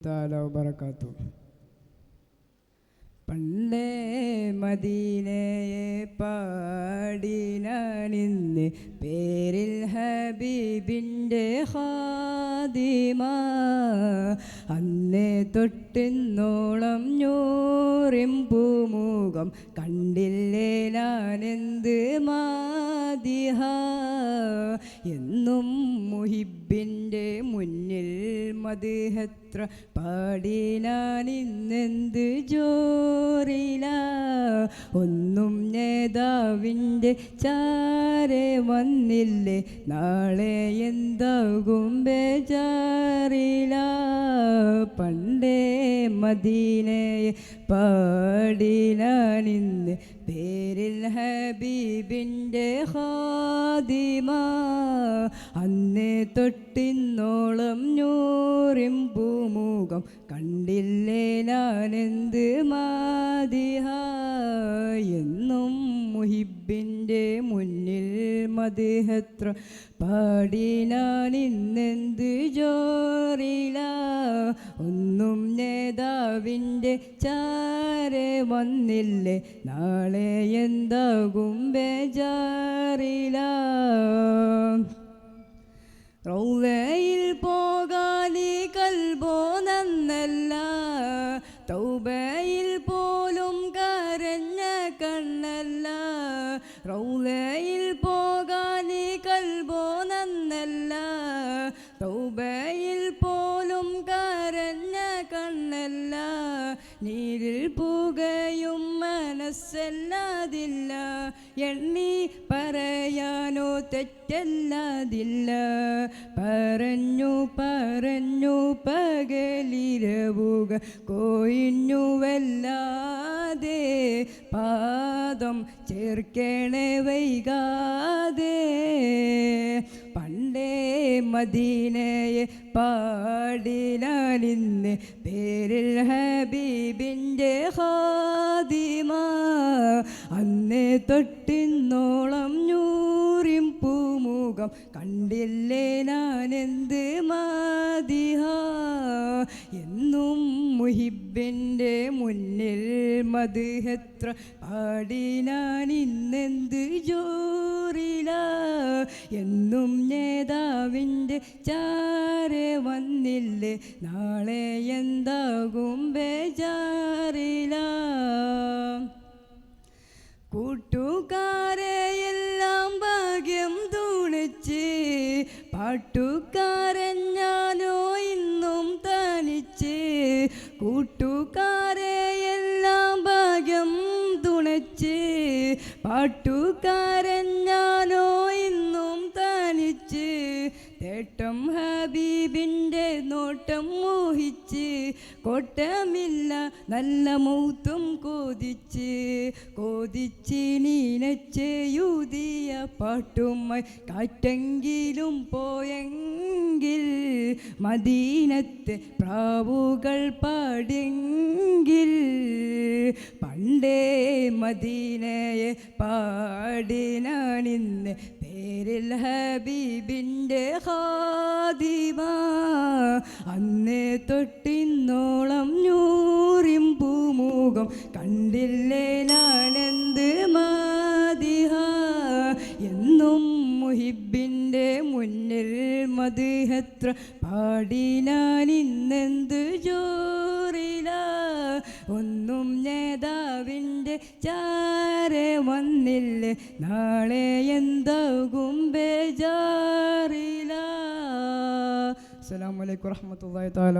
താല വബറകാത്തു പണ്ടേ മദീനയെ പാടിനാനിന്ന് പേരിൽ ഹബീബിന്റെ ഹാദിമ അന്നേ തൊട്ടിന്നോളം ഞൂറിമ്പൂമുഖം കണ്ടില്ലേ ഞാനെന്ത് മാതിഹ. എന്നും മുഹിബിന്റെ മുന്നിൽ മതിഹത്ര പാടിനാനിന്നെന്ത് ജോറില? ഒന്നും നേതാവിന്റെ ചാരെ വന്നില്ലേ? നാളെ എന്താകും ബേജാറില. പണ്ടേ മദീനയെ പാടിനാനിന്ന് പേരിൽ ഹബീബിന്റെ ഹാദിമ അന്നേ തൊട്ടിന്നോളം ഞൂറിമ്പൂമുഖം കണ്ടില്ലേ ഞാനെന്ത് പാടില പാടിനാനിന്നെന്ത് ജോറില? ഒന്നും നേതാവിന്റെ ചാരെ വന്നില്ലേ? നാളെ എന്താകും ബേജാറില? റൗവയിൽ നീരിൽ പുകയും മനസ്സല്ലാതില്ല. എണ്ണി പറയാനോ തെറ്റല്ലാതില്ല. പറഞ്ഞു പറഞ്ഞു പകലിരവുക കൊയിഞ്ഞുവല്ലാതെ പാദം ചേർക്കണേ വൈകാതെ മദീനയെ പാടിനാനിന്ന് പേരിൽ ഹബീബിന്റെ ഹാദിമ അന്നേ തൊട്ടിന്നോളം ഞൂറിം പൂമുഖം കണ്ടില്ലേ ഞാനെന്ത് മാതിഹ എന്നും മുഹിബിന്റെ മുന്നിൽ മധുഹത്ര പാടിനാനിന്നെന്ത് ജോറില. എന്നും നേതാവിന്റെ ചാരെ വന്നില്ലേ? നാളെ എന്താകും ബേജാറില. കൂട്ടുകാരെയെല്ലാം ഭാഗ്യം തുണിച്ച് പാട്ടുകാരൻ ഞാനോ ഇന്നും തനിച്ച് കൂട്ടുകാരെ എല്ലാം ഭാഗ്യം തുണച്ച് പാട്ടുകാരൻ തേട്ടം ഹബീബിന്റെ നോട്ടം മോഹിച്ച് കോട്ടമില്ല നല്ല മൗത്തും കോതിച്ച് കോതിച്ച് നീനച്ചെഴുതിയ പാട്ടുമായി കാറ്റെങ്കിലും പോയെങ്കിൽ മദീനത്തെ പ്രാവുകൾ പാടെങ്കിൽ പണ്ടേ മദീനയെ പാടിനാണിന്ന് പേരിൽ ഹബീബിന്റെ ഹാദിമ അന്നേ തൊട്ടിന്നോളം ഞൂറിം പൂമുഖം കണ്ടില്ലേ ഞാനെന്ത് മാതിഹ? എന്നും മുഹിബിന്റെ മുന്നിൽ മതിഹത്ര പാടിനാനിന്നെന്ത് ജോറില? ഒന്നും ചാരെ വന്നില്ല. നാളെ എന്താകും ബേജാറില അസ്സലാമു അലൈക്കും വറഹ്മത്തുള്ളാഹി തആല.